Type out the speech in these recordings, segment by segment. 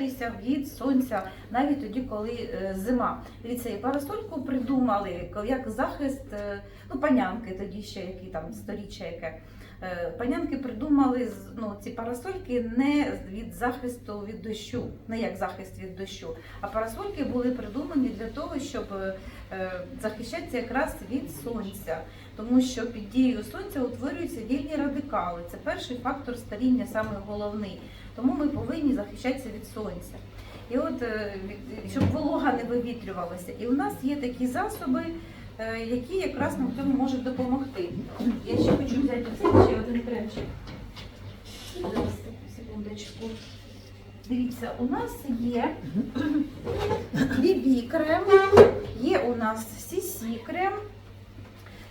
захищатися від сонця навіть тоді, коли е, зима. Дивіться, і парасольку придумали як захист, е, ну панянки тоді ще які там сторіччя яке. Е, Панянки придумали ну, ці парасольки не від захисту від дощу, не як захист від дощу, а парасольки були придумані для того, щоб захищатися якраз від сонця, тому що під дією сонця утворюються вільні радикали. Це перший фактор старіння, саме головний. Тому ми повинні захищатися від сонця. І от е, щоб волога не вивітрювалася. І у нас є такі засоби, е, які якраз нам цьому можуть допомогти. Я ще хочу взяти цей ще один кремчик. Зараз, секундочку. Дивіться, у нас є BB крем, є у нас CC крем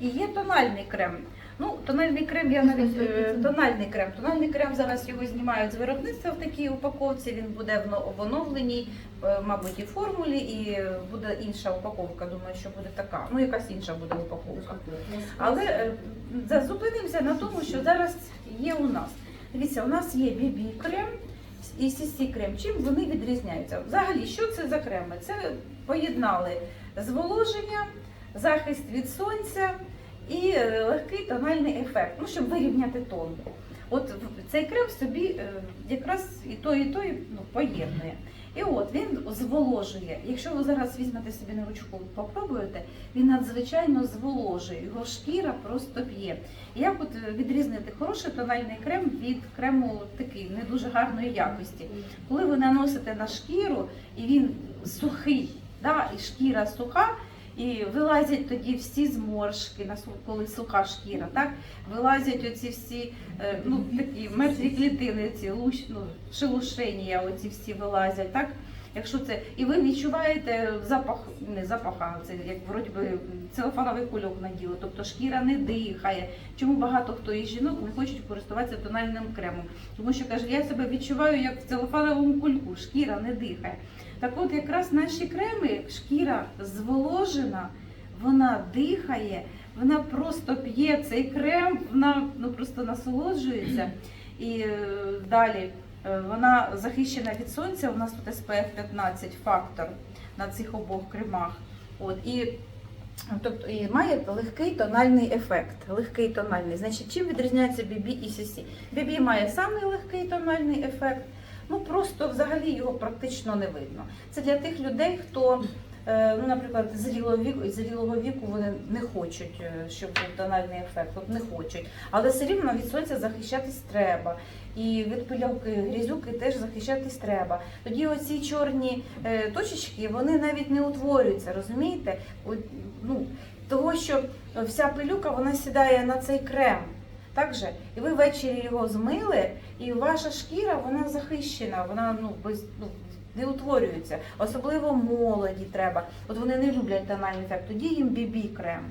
і є тональний крем. Ну, тональний крем я навіть е, тональний крем. Тональний крем зараз його знімають з виробництва в такій упаковці. Він буде в оновленій, е, мабуть, і формулі, і буде інша упаковка. Думаю, що буде така. Ну, якась інша буде упаковка. Але е, за- зупинимося на тому, що зараз є у нас. Дивіться, у нас є BB крем і CC крем. Чим вони відрізняються? Взагалі, що це за креми? Це поєднали зволоження, захист від сонця і е, легкий тональний ефект, ну, щоб вирівняти тон. От цей крем собі е, якраз і той, і той ну, поєднує. І от він зволожує. Якщо ви зараз візьмете собі на ручку, попробуєте, він надзвичайно зволожує, його шкіра просто п'є. Як от е, відрізнити хороший тональний крем від крему такий не дуже гарної якості? Коли ви наносите на шкіру і він сухий, да, і шкіра суха, і вилазять тоді всі зморшки, коли суха шкіра, так? вилазять оці всі е, ну, такі мертві клітини, ці луч, ну, шелушення, оці всі вилазять. Так? Якщо це, і ви відчуваєте запах, не запах, а це як вроді би целофановий кульок на діло, тобто шкіра не дихає. Чому багато хто із жінок не хочуть користуватися тональним кремом? Тому що каже, я себе відчуваю як в целофановому кульку, шкіра не дихає. Так от якраз наші креми, шкіра зволожена, вона дихає, вона просто п'є цей крем, вона ну, просто насолоджується. І е, далі вона захищена від сонця. У нас тут SPF 15 фактор на цих обох кремах. От, і, тобто, і має легкий тональний ефект. Легкий тональний. Значить, чим відрізняється BB і CC? BB має самий легкий тональний ефект. Ну просто взагалі його практично не видно. Це для тих людей, хто, е, ну, наприклад, зрілого віку, зрілого віку вони не хочуть, е, щоб був тональний ефект, от не хочуть. Але все рівно від сонця захищатись треба. І від пильовки грізюки теж захищатись треба. Тоді оці чорні е, точечки вони навіть не утворюються, розумієте? От, ну, того, що вся пилюка вона сідає на цей крем. Так же? І ви ввечері його змили, і ваша шкіра вона захищена, вона ну, без, ну, не утворюються. Особливо молоді треба. От вони не люблять тональний ефект, тоді їм бібі крем.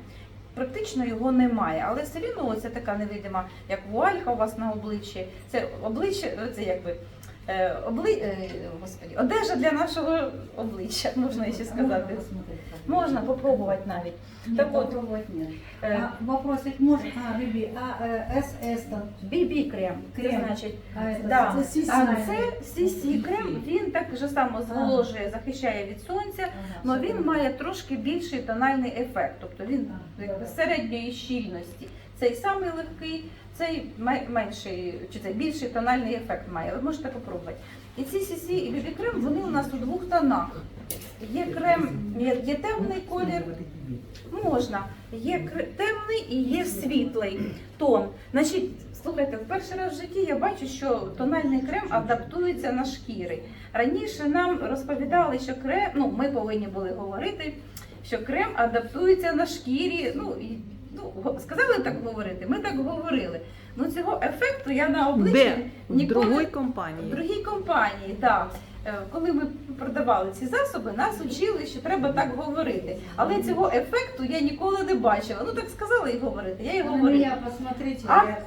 Практично його немає, але все рівно оця така невидима, як вуалька у вас на обличчі. Це обличчя, це якби обли... е, господі, одежа для нашого обличчя, можна ще сказати. Можна попробувати навіть. Нет, Так вот, попробовать нет. Е, А, вопросик можно? А, Биби, а э, СС там? BB крем, це Крем. значить. А, это, Да. это CC, А наверное. це CC крем, він так же само зволожує, захищає від сонця, Ага, але він всё має трошки більший тональний ефект, тобто він А, якби добре. середньої щільності. Цей самий легкий, цей ме- менший чи цей більший тональний ефект має. Ви можете попробувати. І ці CC і BB крем вони у нас у двох тонах. Є крем, є, темний колір, можна. Є темний і є світлий тон. Значить, слухайте, в перший раз в житті я бачу, що тональний крем адаптується на шкіри. Раніше нам розповідали, що крем, ну ми повинні були говорити, що крем адаптується на шкірі. Ну, сказали так говорити, ми так говорили. Ну цього ефекту я на обличчі Де? В ніколи другій в другій компанії, так. Е, Коли ми продавали ці засоби, нас учили, що треба так говорити. Але цього ефекту я ніколи не бачила. Ну так сказали і говорити. Я і На говорю. меня посмотрите, А? я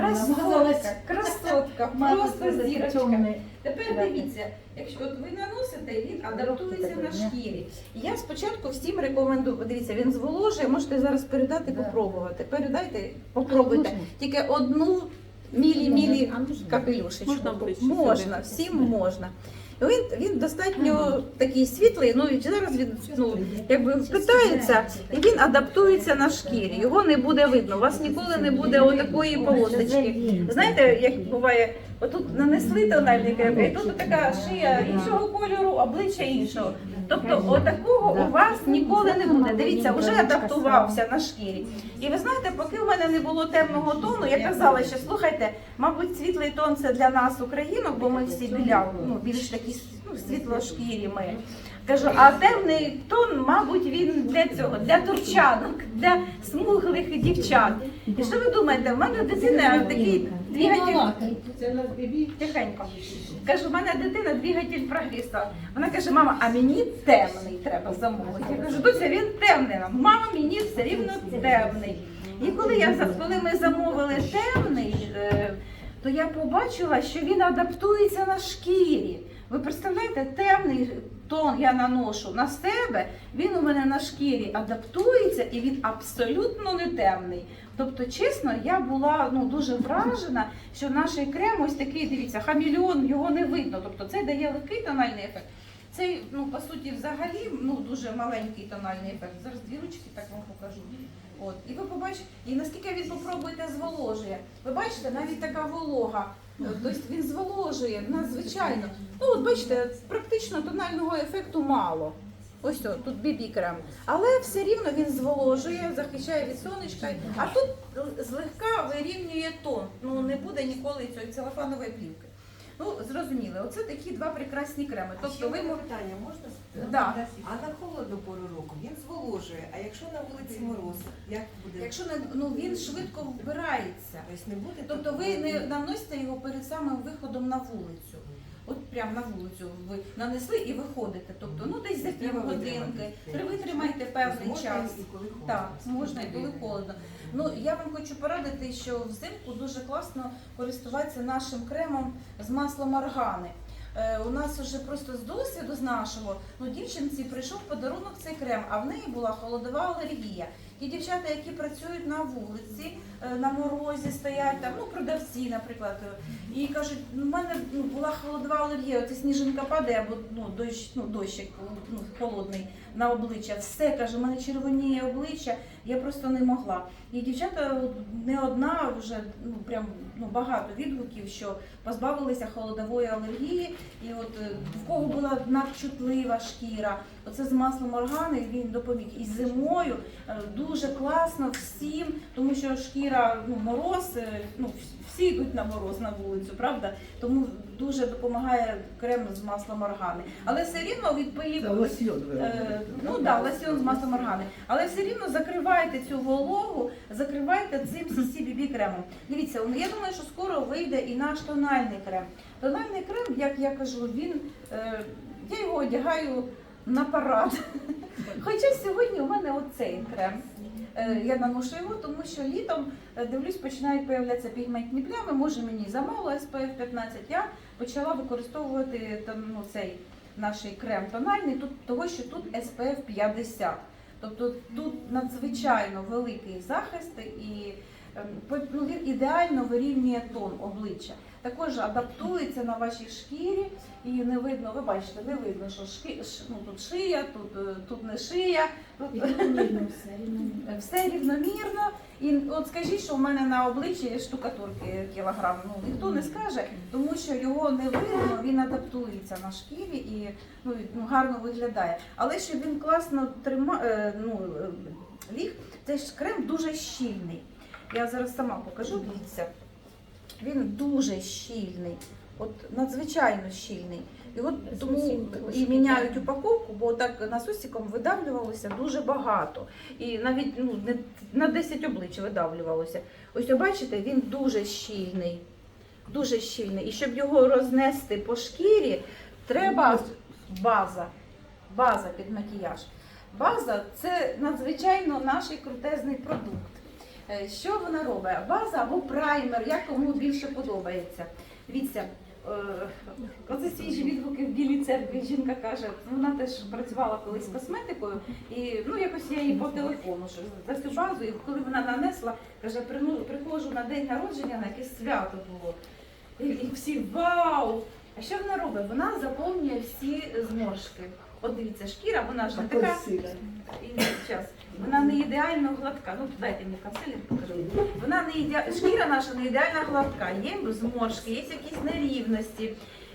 намазалась. Красотка, красотка, просто зірочка. Тепер дивіться, якщо от ви наносите, він адаптується на шкірі. Я спочатку всім рекомендую. Дивіться, він зволожує. Можете зараз передати, попробувати. Передайте, попробуйте. Тільки одну мілі-мілі капелюшечку. Можна Можна, всім можна. Він, він достатньо такий світлий, ну і зараз він ну, якби впитається і він адаптується на шкірі. Його не буде видно. У вас ніколи не буде отакої полосочки. Знаєте, як буває, отут нанесли тональний крем, і тут така шия іншого кольору, обличчя іншого. Тобто, отакого у вас ніколи не буде. Дивіться, вже адаптувався на шкірі. І ви знаєте, поки в мене не було темного тону, я казала, що слухайте, мабуть, світлий тон це для нас, українок, бо ми всі біля, ну, більш такі ну, світлошкірі ми. Кажу, а темний тон, мабуть, він для цього, для турчанок, для смуглих дівчат. І що ви думаєте, в мене дитина такий двигатель. Тихенько. Кажу, в мене дитина двигатель прогресу. Вона каже, мама, а мені темний треба замовити. Я кажу, Дуся, він темний. Мама, мені все рівно темний. І коли я коли ми замовили темний, е, то я побачила, що він адаптується на шкірі. Ви представляєте, темний тон я наношу на себе, він у мене на шкірі адаптується і він абсолютно не темний. Тобто, чесно, я була ну дуже вражена, що наш крем ось такий, дивіться, хамільон, його не видно. Тобто це дає легкий тональний ефект. Цей, ну по суті, взагалі ну дуже маленький тональний ефект. Зараз дві ручки так вам покажу. От і ви побачите, і наскільки він попробуєте зволожує. Ви бачите, навіть така волога. Тобто він зволожує надзвичайно. Ну от бачите, практично тонального ефекту мало. Ось о, тут бібі крем. Але все рівно він зволожує, захищає від сонечка. А тут злегка вирівнює тон. Ну не буде ніколи цієї целофанової плівки. Зрозуміли, оце такі два прекрасні креми. Тобто Тобто ви питання можна? Да. А на холодну пору року він зволожує. А якщо на вулиці мороз, як буде? якщо не ну він швидко вбирається. Тобто не буде Тобто ви такого? не наносите його перед самим виходом на вулицю. От прямо на вулицю ви нанесли і виходите. Тобто, ну десь за півгодинки. витримати. Ви витримаєте певний час. Так, можна і коли холодно. Ну я вам хочу порадити, що взимку дуже класно користуватися нашим кремом з маслом органи. Е, у нас вже просто з досвіду з нашого, ну дівчинці прийшов подарунок цей крем, а в неї була холодова алергія. Ті дівчата, які працюють на вулиці, е, на морозі стоять там, ну продавці, наприклад, і кажуть, ну в мене ну, була холодова алергія, оце сніжинка падає, або ну дощ, ну дощик ну, холодний на обличчя. Все каже, у мене червоніє обличчя, я просто не могла. І дівчата не одна вже ну прям ну багато відгуків, що позбавилися холодової алергії, і от е, в кого була надчутлива шкіра, оце з маслом органи він допоміг. І зимою е, дуже класно всім, тому що шкіра ну мороз, е, ну всі йдуть на мороз на вулицю, правда? Тому дуже допомагає крем з маслом органи. Але все рівно ви Е, ну да, лосьон з маслом органи. Але все рівно закривайте цю вологу, закривайте цим CC BB кремом. Дивіться, я думаю, що скоро вийде і наш тональний крем. Тональний крем, як я кажу, він е, я його одягаю на парад. Хоча сьогодні у мене оцей крем. Е, Я наношу його, тому що літом е, дивлюсь, починають появлятися пігментні плями. Може мені замало SPF 15. Я почала використовувати ну, цей наш крем тональний, тут того, що тут SPF 50. Тобто тут надзвичайно великий захист і він ідеально вирівнює тон обличчя. Також адаптується на вашій шкірі і не видно, ви бачите, не видно, що шки, ну, тут шия, тут, е, тут не шия, тут Рівномірно все, рівномірно. все рівномірно. І от скажіть, що в мене на обличчі є штукатурки кілограм. Ну ніхто не скаже, тому що його не видно, він адаптується на шкірі і ну, ну, гарно виглядає. Але щоб він класно трима, е, ну, е, ліг, цей ж крем дуже щільний. Я зараз сама покажу, дивіться. Він дуже щільний, от надзвичайно щільний. І от тому і міняють упаковку, бо так насосиком видавлювалося дуже багато. І навіть ну, не на 10 облич видавлювалося. Ось бачите, він дуже щільний. Дуже щільний. І щоб його рознести по шкірі, треба база. База під макіяж. База це надзвичайно наш крутезний продукт. Е, Що вона робить? База або праймер, як кому більше подобається. Дивіться, е, оце свіжі відгуки в Білій церкві. Жінка каже, вона теж працювала колись косметикою, і ну якось я їй по телефону що за цю базу, і коли вона нанесла, каже, «Прину- приходжу на день народження, на якесь свято було. І всі вау! А що вона робить? Вона заповнює всі зморшки. От дивіться, шкіра, вона ж не така. І час. Вона не ідеально гладка. Ну, дайте мені канцелір покажу. Вона не іде... шкіра наша не ідеально гладка. Є зморшки, є якісь нерівності.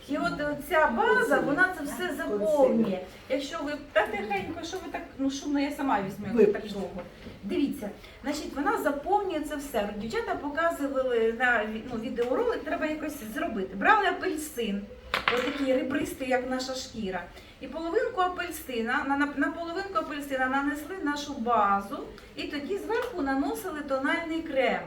І от ця база, вона це все заповнює. Якщо ви так тихенько, що ви так ну шумно, я сама візьму як так довго. Дивіться, значить, вона заповнює це все. Дівчата показували на ну, відеоролик, треба якось зробити. Брали апельсин, ось такий ребристий, як наша шкіра. І половинку апельсина, на, на, на половинку апельсина нанесли нашу базу, і тоді зверху наносили тональний крем.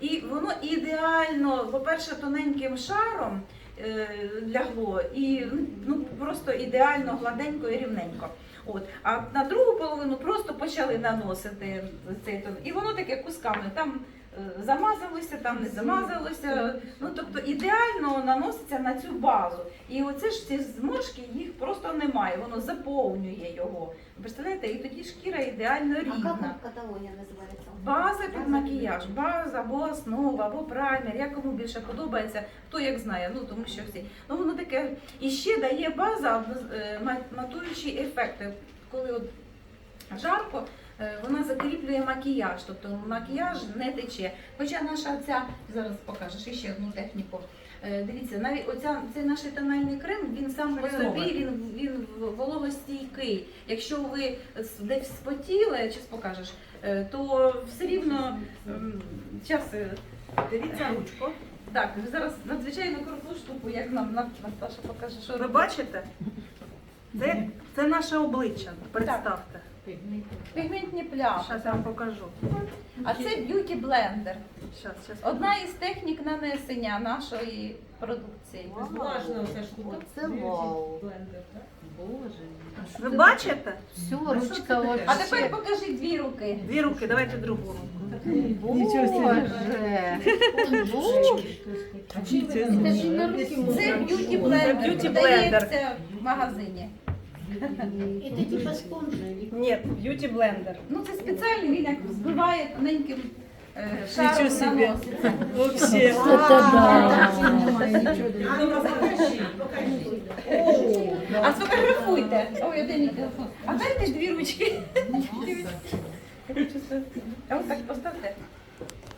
І воно ідеально, по-перше, тоненьким шаром е, лягло, і ну, просто ідеально гладенько і рівненько. От. А на другу половину просто почали наносити цей тон. І воно таке кусками. Там замазалося, там не замазалося. Ну тобто ідеально наноситься на цю базу. І оце ж ці зморшки, їх просто немає, воно заповнює його. Представляєте, і тоді шкіра ідеально А как рівна. он в каталоге называется? База під макіяж, база або основа, або праймер, як кому більше подобається, хто як знає, ну тому що всі. Ну воно таке. І ще дає база е, матуючі ефекти. Коли от жарко, вона закріплює макіяж, тобто макіяж не тече. Хоча наша ця, зараз покажеш ще одну техніку. Е, Дивіться, навіть оця цей наш тональний крем, він сам по собі він, він вологостійкий. Якщо ви десь спотіли, зараз покажеш, е, то все рівно час дивіться ручку. Так, зараз надзвичайно круту штуку, як нам Нат- Наташа покаже, що Ви бачите? Це, це наше обличчя. Представте. Пігментні плями. Зараз я вам покажу. А це б'юті блендер. Одна із технік нанесення нашої продукції. Влажна оця штука. Це вау. Блендер, так? Ви бачите? Все, ручка вообще. А тепер покажіть дві руки. Дві руки, давайте другу руку. Боже. Там? Це б'юті блендер. б'юті блендер. Продається в магазині. Это типа спонжи. Ні, б'юті блендер. Ну це спеціальний, він як збиває тоненьким е, шаром Нічого собі. наноситься. Вообще. А сфотографуйте. Ой, де мій телефон. А дайте дві ручки. А ось так поставте.